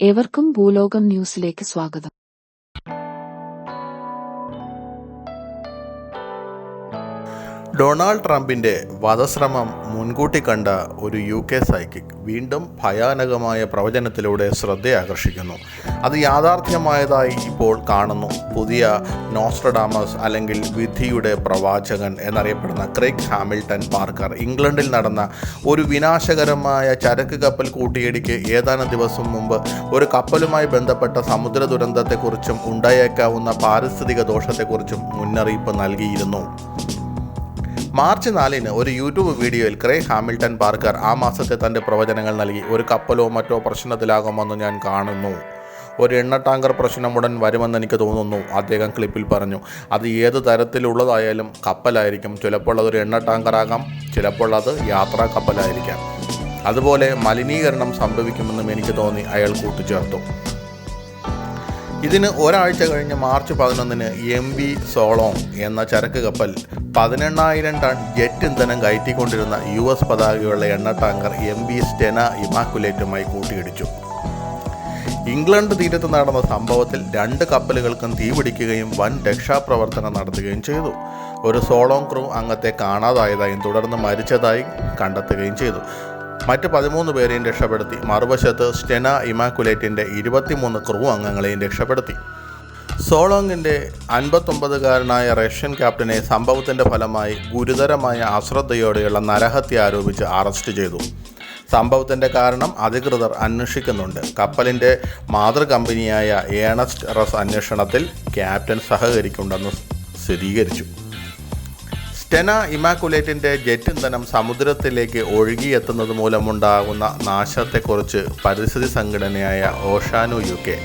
ഏവർക്കും ഭൂലോകം ന്യൂസിലേക്ക് സ്വാഗതം. ഡൊണാൾഡ് ട്രംപിന്റെ വധശ്രമം മുൻകൂട്ടി കണ്ട ഒരു യു കെ സൈക്കിക് വീണ്ടും ഭയാനകമായ പ്രവചനത്തിലൂടെ ശ്രദ്ധയാകർഷിക്കുന്നു. അത് യാഥാർത്ഥ്യമായതായി ഇപ്പോൾ കാണുന്നു. പുതിയ നോസ്ട്രഡാമസ് അല്ലെങ്കിൽ വിധിയുടെ പ്രവാചകൻ എന്നറിയപ്പെടുന്ന ക്രെഗ് ഹാമിൽട്ടൺ പാർക്കർ ഇംഗ്ലണ്ടിൽ നടന്ന ഒരു വിനാശകരമായ ചരക്ക് കപ്പൽ കൂട്ടിയിടിക്ക് ഏതാനും ദിവസം മുമ്പ് ഒരു കപ്പലുമായി ബന്ധപ്പെട്ട സമുദ്ര ദുരന്തത്തെക്കുറിച്ചും ഉണ്ടായേക്കാവുന്ന പാരിസ്ഥിതിക ദോഷത്തെക്കുറിച്ചും മുന്നറിയിപ്പ് നൽകിയിരുന്നു. മാർച്ച് നാലിന് ഒരു യൂട്യൂബ് വീഡിയോയിൽ ക്രേ ഹാമിൽട്ടൺ പാർക്കർ ആ മാസത്തെ തന്റെ പ്രവചനങ്ങൾ നൽകി. ഒരു കപ്പലോ മറ്റോ പ്രശ്നത്തിലാകുമെന്ന് ഞാൻ കാണുന്നു. ഒരു എണ്ണ ടാങ്കർ പ്രശ്നം ഉടൻ വരുമെന്ന് എനിക്ക് തോന്നുന്നു. അദ്ദേഹം ക്ലിപ്പിൽ പറഞ്ഞു അത് ഏത് തരത്തിലുള്ളതായാലും കപ്പലായിരിക്കും. ചിലപ്പോൾ അതൊരു എണ്ണ ടാങ്കറാകാം ചിലപ്പോൾ അത് യാത്രാ കപ്പലായിരിക്കാം. അതുപോലെ മലിനീകരണം സംഭവിക്കുമെന്നും എനിക്ക് തോന്നി. അയാൾ കൂട്ടിച്ചേർത്തു. ഇതിന് ഒരാഴ്ച കഴിഞ്ഞ് മാർച്ച് പതിനൊന്നിന് എം വി സോളോങ് എന്ന ചരക്ക് കപ്പൽ പതിനെണ്ണായിരം ടൺ ജെറ്റ് ഇന്ധനം കയറ്റിക്കൊണ്ടിരുന്ന യു എസ് പതാകയുള്ള എണ്ണ ടാങ്കർ എം വി സ്റ്റെന ഇമാക്കുലേറ്റുമായി കൂട്ടിയിടിച്ചു. ഇംഗ്ലണ്ട് തീരത്ത് നടന്ന സംഭവത്തിൽ രണ്ട് കപ്പലുകൾക്കും തീപിടിക്കുകയും വൻ രക്ഷാപ്രവർത്തനം നടത്തുകയും ചെയ്തു. ഒരു സോളോങ് ക്രൂ അംഗത്തെ കാണാതായതായും തുടർന്ന് മരിച്ചതായി കണ്ടെത്തുകയും ചെയ്തു. മറ്റ് പതിമൂന്ന് പേരെയും രക്ഷപ്പെടുത്തി. മറുവശത്ത് സ്റ്റെന ഇമാക്കുലേറ്റിന്റെ ഇരുപത്തിമൂന്ന് ക്രൂ അംഗങ്ങളെയും രക്ഷപ്പെടുത്തി. സോളോങ്ങിന്റെ അൻപത്തൊമ്പതുകാരനായ റഷ്യൻ ക്യാപ്റ്റനെ സംഭവത്തിന്റെ ഫലമായി ഗുരുതരമായ അശ്രദ്ധയോടെയുള്ള നരഹത്യ ആരോപിച്ച് അറസ്റ്റ് ചെയ്തു. സംഭവത്തിന്റെ കാരണം അധികൃതർ അന്വേഷിക്കുന്നുണ്ട്. കപ്പലിന്റെ മാതൃകമ്പനിയായ ഏണസ്റ്റ് റസ് അന്വേഷണത്തിൽ ക്യാപ്റ്റൻ സഹകരിക്കുണ്ടെന്ന് സ്ഥിരീകരിച്ചു. സ്റ്റെന ഇമാക്കുലേറ്റിന്റെ ജെറ്റ് ഇന്ധനം സമുദ്രത്തിലേക്ക് ഒഴുകിയെത്തുന്നത് മൂലമുണ്ടാകുന്ന നാശത്തെക്കുറിച്ച് പരിസ്ഥിതി സംഘടനയായ ഓഷാനു യു കെ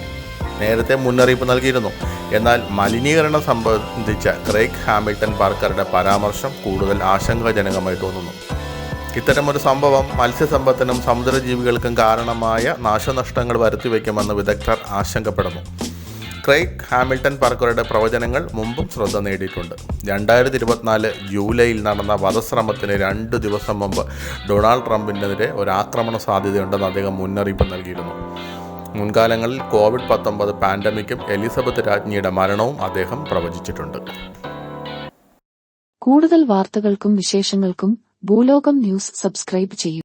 നേരത്തെ മുന്നറിയിപ്പ് നൽകിയിരുന്നു. എന്നാൽ മലിനീകരണം സംബന്ധിച്ച ക്രേക്ക് ഹാമിൽട്ടൺ പാർക്കറുടെ പരാമർശം കൂടുതൽ ആശങ്കാജനകമായി തോന്നുന്നു. ഇത്തരമൊരു സംഭവം മത്സ്യസമ്പത്തിനും സമുദ്രജീവികൾക്കും കാരണമായ നാശനഷ്ടങ്ങൾ വരുത്തിവെക്കുമെന്ന് വിദഗ്ധർ ആശങ്കപ്പെടുന്നു. ക്രൈഗ് ഹാമിൽട്ടൺ പാർക്കറുടെ പ്രവചനങ്ങൾ മുമ്പും ശ്രദ്ധ നേടിയിട്ടുണ്ട്. രണ്ടായിരത്തി ഇരുപത്തിനാല് ജൂലൈയിൽ നടന്ന വധശ്രമത്തിന് രണ്ട് ദിവസം മുമ്പ് ഡൊണാൾഡ് ട്രംപിനെതിരെ ഒരു ആക്രമണ സാധ്യതയുണ്ടെന്ന് അദ്ദേഹം മുന്നറിയിപ്പ് നൽകിയിരുന്നു. മുൻകാലങ്ങളിൽ കോവിഡ് പത്തൊമ്പത് പാൻഡമിക്കും എലിസബത്ത് രാജ്ഞിയുടെ മരണവും അദ്ദേഹം പ്രവചിച്ചിട്ടുണ്ട്. കൂടുതൽ വാർത്തകൾക്കും വിശേഷങ്ങൾക്കും ഭൂലോകം ന്യൂസ് സബ്സ്ക്രൈബ് ചെയ്യൂ.